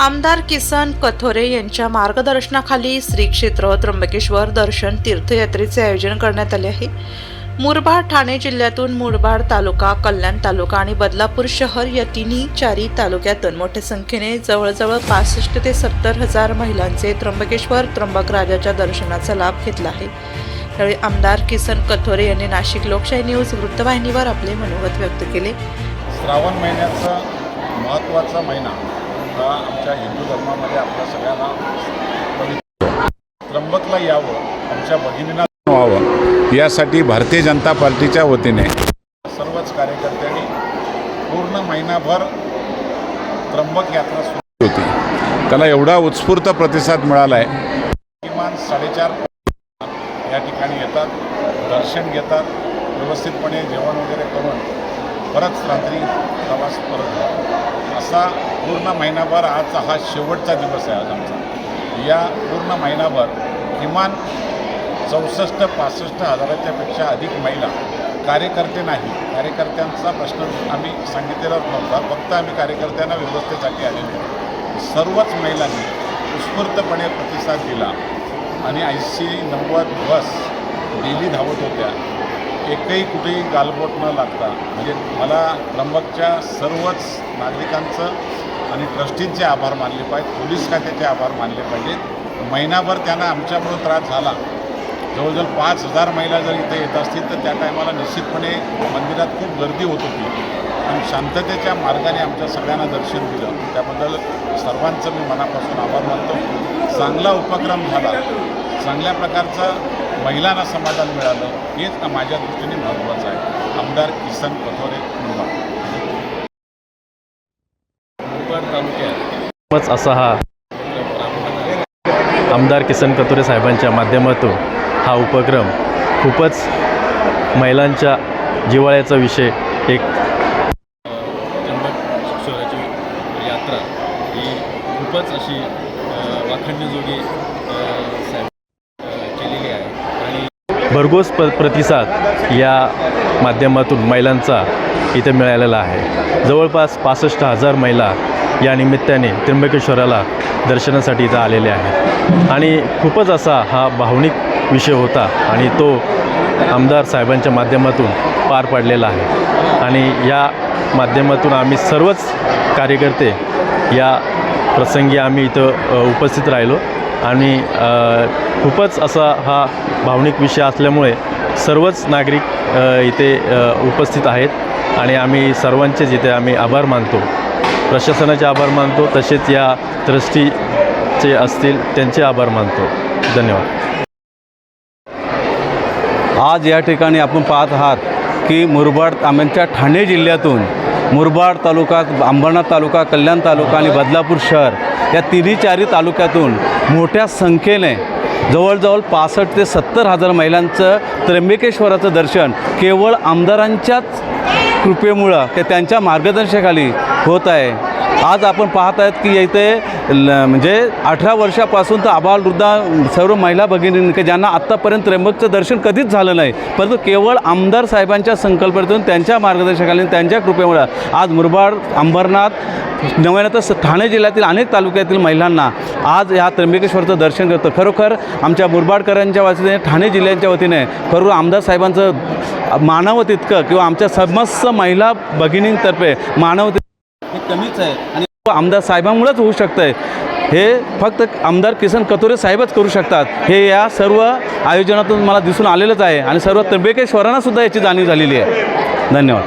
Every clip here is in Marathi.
आमदार किसन कथोरे यांच्या मार्गदर्शनाखाली श्री क्षेत्र त्र्यंबकेश्वर दर्शन तीर्थयात्रेचे आयोजन करण्यात आले आहे. मुरबाड ठाणे जिल्ह्यातून मुरबाड तालुका कल्याण तालुका आणि बदलापूर शहर या तिन्ही चारी तालुक्यातून मोठ्या संख्येने जवळजवळ पासष्ट ते सत्तर हजार महिलांचे त्र्यंबकेश्वर त्र्यंबक राजाच्या दर्शनाचा लाभ घेतला आहे. यावेळी आमदार किसन कथोरे यांनी नाशिक लोकशाही न्यूज वृत्तवाहिनीवर आपले मनोगत व्यक्त केले. श्रावण महिन्याचा महत्त्वाचा महिना हा आमच्या हिंदू धर्मामध्ये आपल्या सगळ्यांना त्र्यंबकला यावं आमच्या भगिनींना व्हावं यासाठी भारतीय जनता पार्टीच्या वतीने सर्वच कार्यकर्त्यांनी पूर्ण महिनाभर त्र्यंबक यात्रा सुरू होती. त्याला एवढा उत्स्फूर्त प्रतिसाद मिळाला आहे किमान साडेचार या ठिकाणी येतात दर्शन घेतात व्यवस्थितपणे जेवण वगैरे करून परत रात्री प्रवास परत असा पूर्ण महिनाभर आज हा शेवटचा दिवस आहे आज आमचा. या पूर्ण महिनाभर किमान चौसष्ट पासष्ट हजाराच्यापेक्षा अधिक महिला कार्यकर्ते नाही. कार्यकर्त्यांचा प्रश्न आम्ही सांगितलेला नव्हता. फक्त आम्ही कार्यकर्त्यांना व्यवस्थेसाठी आलेले आहे. सर्वच महिलांनी उत्स्फूर्तपणे प्रतिसाद दिला. आणि ऐंशी नव्वद बस डेली धावत होत्या. एकही कुठेही गालबोट न लागता म्हणजे मला त्र्यंबकच्या सर्वच नागरिकांचं आणि ट्रस्टींचे आभार मानले पाहिजेत पोलीस खात्याचे आभार मानले पाहिजेत. महिनाभर त्यांना आमच्यामुळं त्रास झाला. जवळजवळ पाच हजार महिला जर इथे येत असतील तर त्या टायमाला निश्चितपणे मंदिरात खूप गर्दी होत होती. आणि शांततेच्या मार्गाने आमच्या सगळ्यांना दर्शन दिलं. त्याबद्दल सर्वांचं मी मनापासून आभार मानतो. चांगला उपक्रम झाला. चांगल्या प्रकारचा महिलांना समाधान मिळालं हेच माझ्या दृष्टीने महत्त्वाचं आहे. आमदार किसन कथोरे मुंबई तालुक्यात असा हा आमदार किसन कतुरे साहेबांच्या माध्यमातून हा उपक्रम खूपच महिलांच्या जिव्हाळ्याचा विषय. एक त्र्यंबकेश्वराची यात्रा ही खूपच अशी वाखणण्याजोगी साहेब भरघोस प प्रतिसाद या माध्यमातून महिलांचा इथे मिळालेला आहे. जवळपास पासष्ट हजार महिला या निमित्ताने त्र्यंबकेश्वराला दर्शनासाठी इथं आलेले आहेत. आणि खूपच असा हा भावनिक विषय होता आणि तो आमदार साहेबांच्या माध्यमातून पार पाडलेला आहे. आणि या माध्यमातून आम्ही सर्वच कार्यकर्ते या प्रसंगी आम्ही इथं उपस्थित राहिलो. आणि खूपच असा हा भावनिक विषय असल्यामुळे सर्वच नागरिक इथे उपस्थित आहेत. आणि आम्ही सर्वांचेच इथे आम्ही आभार मानतो. प्रशासनाचे आभार मानतो. तसेच या ट्रस्टीचे असतील त्यांचे आभार मानतो. धन्यवाद. आज या ठिकाणी आपण पाहत आहात की मुरबाड आमच्या ठाणे जिल्ह्यातून मुरबाड तालुका अंबरनाथ तालुका कल्याण तालुका आणि बदलापूर शहर या तिन्ही चारी तालुक्यातून मोठ्या संख्येने जवळजवळ पासष्ट ते सत्तर हजार महिलांचं त्र्यंबकेश्वराचं दर्शन केवळ आमदारांच्याच कृपेमुळं की त्यांच्या मार्गदर्शनाखाली होत आहे. आज आपण पाहत आहेत की इथे ल म्हणजे अठरा वर्षापासून तर आबालवृद्धा सर्व महिला भगिनी ज्यांना आत्तापर्यंत त्र्यंबकचं दर्शन कधीच झालं नाही परंतु केवळ आमदार साहेबांच्या संकल्पनेतून त्यांच्या मार्गदर्शकाने त्यांच्या कृपेमुळं आज मुरबाड अंबरनाथ नव्यानं तर ठाणे जिल्ह्यातील अनेक तालुक्यातील महिलांना आज या त्र्यंबकेश्वरचं दर्शन करतं. खरोखर आमच्या मुरबाडकरांच्या वतीने ठाणे जिल्ह्याच्या वतीने खरोखर आमदार साहेबांचं मानव तितकं किंवा आमच्या समस्त महिला भगिनींतर्फे मानव कमीच आहे. आणि आमदार साहेबांमुळेच होऊ शकतं आहे हे फक्त आमदार किसन कतोरे साहेबच करू शकतात. हे या सर्व आयोजनातून मला दिसून आलेलंच आहे आणि सर्व त्र्यंबकेश्वरांना सुद्धा याची जाणीव झालेली आहे. धन्यवाद.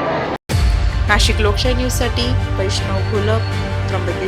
नाशिक लोकशाही न्यूजसाठी वैष्णव घोलप त्र्यंबकेश्वर